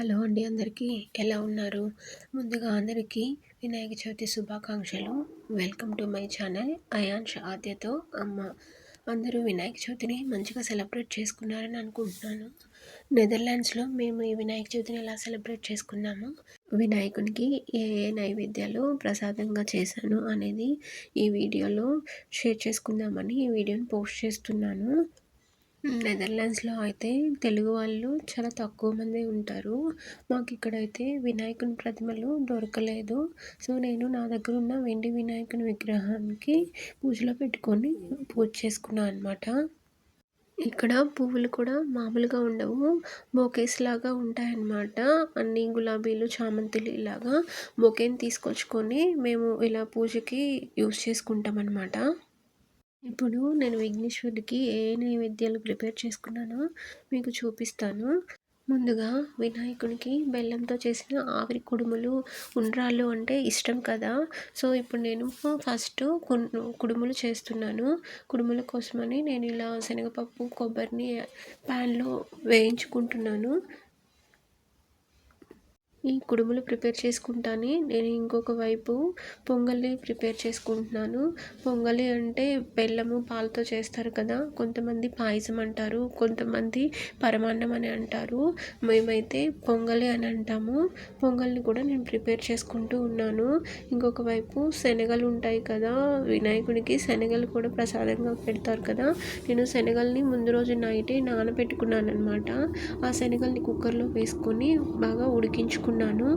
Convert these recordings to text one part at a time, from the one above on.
Hello అండి అందరికీ. ఎలా ఉన్నారు? ముందుగా అందరికీ వినాయక చవితి శుభాకాంక్షలు. Welcome to my channel. Ayansh ఆద్యతో అమ్మ. అందరూ వినాయక చవితిని మంచిగా సెలబ్రేట్ చేసుకున్నారని అనుకుంటున్నాను. నెదర్లాండ్స్లో మేము ఈ వినాయక చవితిని ఎలా సెలబ్రేట్ చేసుకున్నాము? వినాయకునికి ఏ ఏ నైవేద్యాలు ప్రసాదంగా చేశాను అనేది ఈ వీడియోలో షేర్ చేసుకుందామని ఈ వీడియోని పోస్ట్ చేస్తున్నాను. నెదర్లాండ్స్లో అయితే తెలుగు వాళ్ళు చాలా తక్కువ మంది ఉంటారు. మాకు ఇక్కడైతే వినాయకుని ప్రతిమలు దొరకలేదు. సో నేను నా దగ్గర ఉన్న వెండి వినాయకుని విగ్రహానికి పూజలో పెట్టుకొని పూజ చేసుకున్నాను అనమాట ఇక్కడ పువ్వులు కూడా మామూలుగా ఉండవు. బొకేస్ లాగా ఉంటాయన్నమాట. అన్ని గులాబీలు చామంతులు ఇలాగా బొకేని తీసుకొచ్చుకొని మేము ఇలా పూజకి యూస్ చేసుకుంటాం అనమాట ఇప్పుడు నేను విఘ్నేశ్వరుడికి ఏ నైవేద్యాలు ప్రిపేర్ చేసుకున్నానో మీకు చూపిస్తాను. ముందుగా వినాయకునికి బెల్లంతో చేసిన ఆవిరి కుడుములు ఉండ్రాళ్ళు అంటే ఇష్టం కదా? సో ఇప్పుడు నేను ఫస్ట్ కుడుములు చేస్తున్నాను. కుడుముల కోసమని నేను ఇలా శనగపప్పు కొబ్బరిని ప్యాన్లో వేయించుకుంటున్నాను. ఈ కుడుములు ప్రిపేర్ చేసుకుంటాను నేను ఇంకొక వైపు పొంగల్ని ప్రిపేర్ చేసుకుంటున్నాను. పొంగలి అంటే బెల్లము పాలతో చేస్తారు కదా కొంతమంది పాయసం అంటారు కొంతమంది పరమాన్నం అని అంటారు. మేమైతే పొంగలి అని అంటాము. పొంగల్ని కూడా నేను ప్రిపేర్ చేసుకుంటూ ఉన్నాను. ఇంకొక వైపు శనగలు ఉంటాయి కదా వినాయకుడికి శనగలు కూడా ప్రసాదంగా పెడతారు కదా. నేను శనగల్ని ముందు రోజు నైటే నానబెట్టుకున్నాను అనమాట ఆ శనగల్ని కుక్కర్లో వేసుకొని బాగా ఉడికించుకున్నాను చేసుకున్నాను.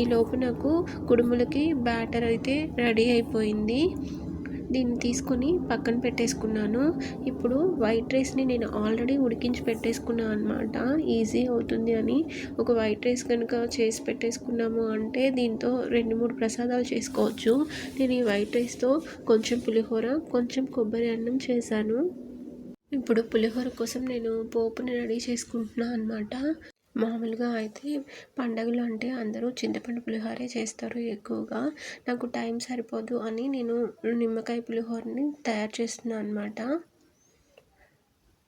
ఈలోపు నాకు కుడుములకి బ్యాటర్ అయితే రెడీ అయిపోయింది. దీన్ని తీసుకొని పక్కన పెట్టేసుకున్నాను. ఇప్పుడు వైట్ రైస్ని నేను ఆల్రెడీ ఉడికించి పెట్టేసుకున్నాను అనమాట ఈజీ అవుతుంది అని. ఒక వైట్ రైస్ కనుక చేసి పెట్టేసుకున్నాము అంటే దీంతో రెండు మూడు ప్రసాదాలు చేసుకోవచ్చు. నేను ఈ వైట్ రైస్తో కొంచెం పులిహోర కొంచెం కొబ్బరి అన్నం చేశాను. ఇప్పుడు పులిహోర కోసం నేను పోపుని రెడీ చేసుకుంటున్నాను అనమాట మామూలుగా అయితే పండగలు అంటే అందరూ చింతపండు పులిహోరే చేస్తారు ఎక్కువగా. నాకు టైం సరిపోదు అని నేను నిమ్మకాయ పులిహోరని తయారు చేస్తున్నాను అనమాట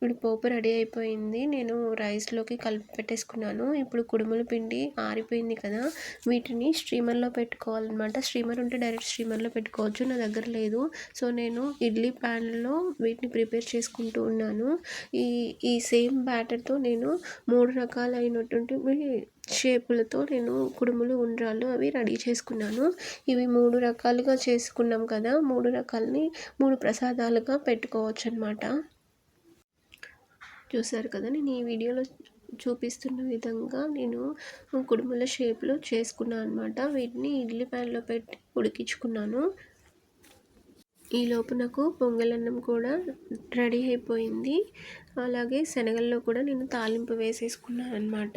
ఇప్పుడు పోపు రెడీ అయిపోయింది. నేను రైస్లోకి కలిపి పెట్టేసుకున్నాను. ఇప్పుడు కుడుముల పిండి ఆరిపోయింది కదా వీటిని స్ట్రీమర్లో పెట్టుకోవాలన్నమాట. స్ట్రీమర్ ఉంటే డైరెక్ట్ స్ట్రీమర్లో పెట్టుకోవచ్చు నా దగ్గర లేదు. సో నేను ఇడ్లీ ప్యాన్లో వీటిని ప్రిపేర్ చేసుకుంటూ ఉన్నాను. ఈ ఈ సేమ్ బ్యాటర్తో నేను మూడు రకాలైనటువంటి షేపులతో నేను కుడుములు ఉండ్రాలు అవి రెడీ చేసుకున్నాను. ఇవి మూడు రకాలుగా చేసుకున్నాం కదా మూడు రకాలని మూడు ప్రసాదాలుగా పెట్టుకోవచ్చు అనమాట చూసారు కదా నేను ఈ వీడియోలో చూపిస్తున్న విధంగా నేను కుడుముల షేప్లో చేసుకున్నాను అనమాట వీటిని ఇడ్లీ ప్యాన్లో పెట్టి ఉడికించుకున్నాను. ఈ నాకు పొంగలన్నం కూడా రెడీ అయిపోయింది. అలాగే శనగల్లో కూడా నేను తాలింపు వేసేసుకున్నాను అనమాట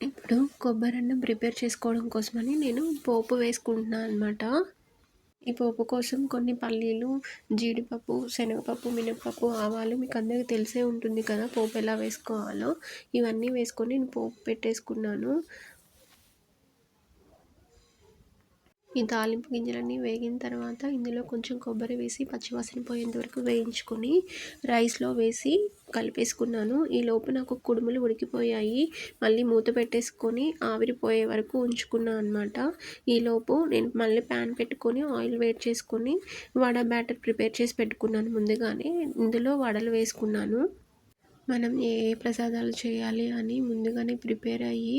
ఇప్పుడు కొబ్బరి అన్నం ప్రిపేర్ చేసుకోవడం కోసమని నేను పోపు వేసుకుంటున్నాను అనమాట ఈ పోపు కోసం కొన్ని పల్లీలు జీడిపప్పు శనగపప్పు మినపప్పు ఆవాలు మీకు అందరికీ తెలిసే ఉంటుంది కదా పోపు ఎలా వేసుకోవాలో. ఇవన్నీ వేసుకొని నేను పోపు పెట్టేసుకున్నాను. ఈ తాలింపు గింజలన్నీ వేగిన తర్వాత ఇందులో కొంచెం కొబ్బరి వేసి పచ్చివాసన పోయేంత వరకు వేయించుకొని రైస్లో వేసి కలిపేసుకున్నాను. ఈ లోపు నాకు కుడుములు ఉడికిపోయాయి. మళ్ళీ మూత పెట్టేసుకొని ఆవిరిపోయే వరకు ఉంచుకున్నాను అనమాట ఈలోపు నేను మళ్ళీ ప్యాన్ పెట్టుకొని ఆయిల్ వేట్ చేసుకొని వడ బ్యాటర్ ప్రిపేర్ చేసి పెట్టుకున్నాను ముందుగానే. ఇందులో వడలు వేసుకున్నాను. మనం ఏ ఏ ప్రసాదాలు చేయాలి అని ముందుగానే ప్రిపేర్ అయ్యి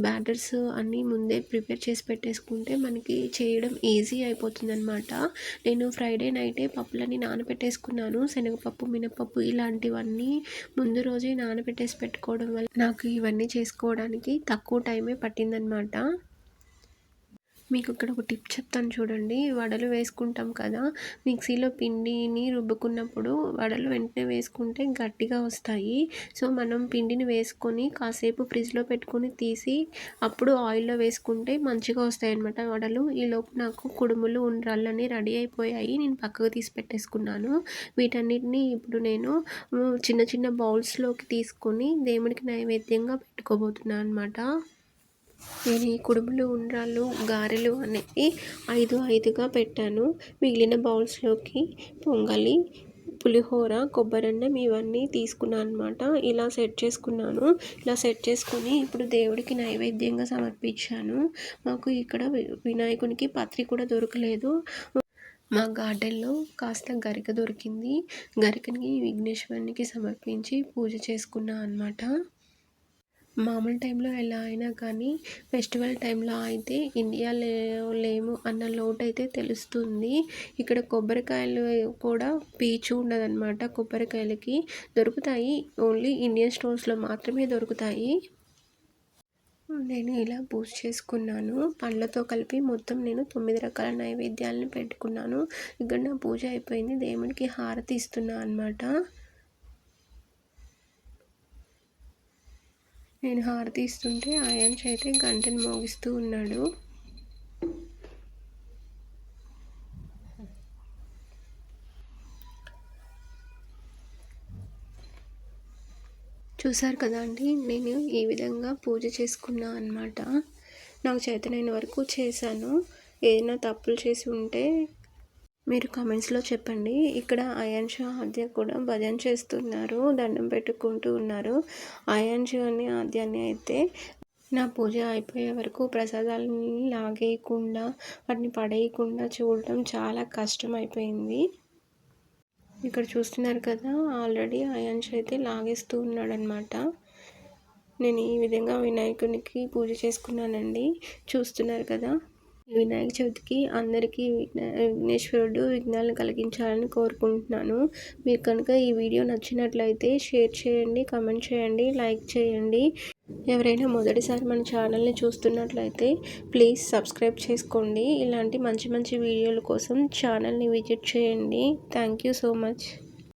బ్యాటర్స్ అన్నీ ముందే ప్రిపేర్ చేసి పెట్టేసుకుంటే మనకి చేయడం ఈజీ అయిపోతుంది అనమాట నేను ఫ్రైడే నైటే పప్పులన్నీ నానబెట్టేసుకున్నాను. శనగపప్పు మినపప్పు ఇలాంటివన్నీ ముందు రోజే నానబెట్టేసి పెట్టుకోవడం వల్ల నాకు ఇవన్నీ చేసుకోవడానికి తక్కువ టైమే పట్టిందనమాట మీకు ఇక్కడ ఒక టిప్ చెప్తాను చూడండి. వడలు వేసుకుంటాం కదా మిక్సీలో పిండిని రుబ్బుకున్నప్పుడు వడలు వెంటనే వేసుకుంటే గట్టిగా వస్తాయి. సో మనం పిండిని వేసుకొని కాసేపు ఫ్రిడ్జ్లో పెట్టుకొని తీసి అప్పుడు ఆయిల్లో వేసుకుంటే మంచిగా వస్తాయి అన్నమాట వడలు ఈలోపు నాకు కుడుములు ఉండ్రాళ్ళని రెడీ అయిపోయాయి. నేను పక్కకు తీసి పెట్టేసుకున్నాను. వీటన్నిటిని ఇప్పుడు నేను చిన్న చిన్న బౌల్స్లోకి తీసుకొని దేవుడికి నైవేద్యంగా పెట్టుకోబోతున్నాను అనమాట నేను ఈ కుడుములు ఉండ్రాళ్ళు గారెలు అనేవి ఐదు ఐదుగా పెట్టాను. మిగిలిన బౌల్స్లోకి పొంగలి పులిహోర కొబ్బరన్నం ఇవన్నీ తీసుకున్నాను అనమాట ఇలా సెట్ చేసుకున్నాను. ఇలా సెట్ చేసుకొని ఇప్పుడు దేవుడికి నైవేద్యంగా సమర్పించాను. మాకు ఇక్కడ వినాయకునికి పత్రి కూడా దొరకలేదు. మా గార్డెన్లో కాస్త గరిక దొరికింది. గరికని విఘ్నేశ్వరునికి సమర్పించి పూజ చేసుకున్నా అనమాట మామూలు టైంలో ఎలా అయినా కానీ ఫెస్టివల్ టైంలో అయితే ఇండియాలో లేము అన్న లోటు అయితే తెలుస్తుంది. ఇక్కడ కొబ్బరికాయలు కూడా పీచు ఉండదన్నమాట. కొబ్బరికాయలకి దొరుకుతాయి. ఓన్లీ ఇండియన్ స్టోర్స్లో మాత్రమే దొరుకుతాయి. నేను ఇలా పూజ చేసుకున్నాను. పండ్లతో కలిపి మొత్తం నేను తొమ్మిది రకాల నైవేద్యాలను పెట్టుకున్నాను. ఇక్కడ నా పూజ అయిపోయింది. దేవుడికి హారతి ఇస్తున్నా అనమాట నేను హారతి ఇస్తుంటే ఆయన చైతే గంటను మోగిస్తూ ఉన్నాడు. చూసారు కదా అండి నేను ఈ విధంగా పూజ చేసుకున్నా అనమాట నాకు చేతనైన వరకు చేశాను. ఏదైనా తప్పులు చేసి ఉంటే మీరు కామెంట్స్లో చెప్పండి. ఇక్కడ అయాన్ష ఆద్య కూడా భజన చేస్తున్నారు. దండం పెట్టుకుంటూ ఉన్నారు. అయాన్ష అని ఆద్యాన్ని అయితే నా పూజ అయిపోయే వరకు ప్రసాదాలని లాగేయకుండా వాటిని పడేయకుండా చూడటం చాలా కష్టం అయిపోయింది ఇక్కడ చూస్తున్నారు కదా ఆల్రెడీ అయాన్ష్ అయితే లాగేస్తూ ఉన్నాడనమాట నేను ఈ విధంగా వినాయకునికి పూజ చేసుకున్నానండి. చూస్తున్నారు కదా. వినాయక చవితికి అందరికీ విఘ్నేశ్వరుడు విఘ్నాలను కలిగించాలని కోరుకుంటున్నాను. మీరు కనుక ఈ వీడియో నచ్చినట్లయితే షేర్ చేయండి కమెంట్ చేయండి లైక్ చేయండి. ఎవరైనా మొదటిసారి మన ఛానల్ని చూస్తున్నట్లయితే ప్లీజ్ సబ్స్క్రైబ్ చేసుకోండి. ఇలాంటి మంచి మంచి వీడియోల కోసం ఛానల్ని విజిట్ చేయండి. Thank you so much.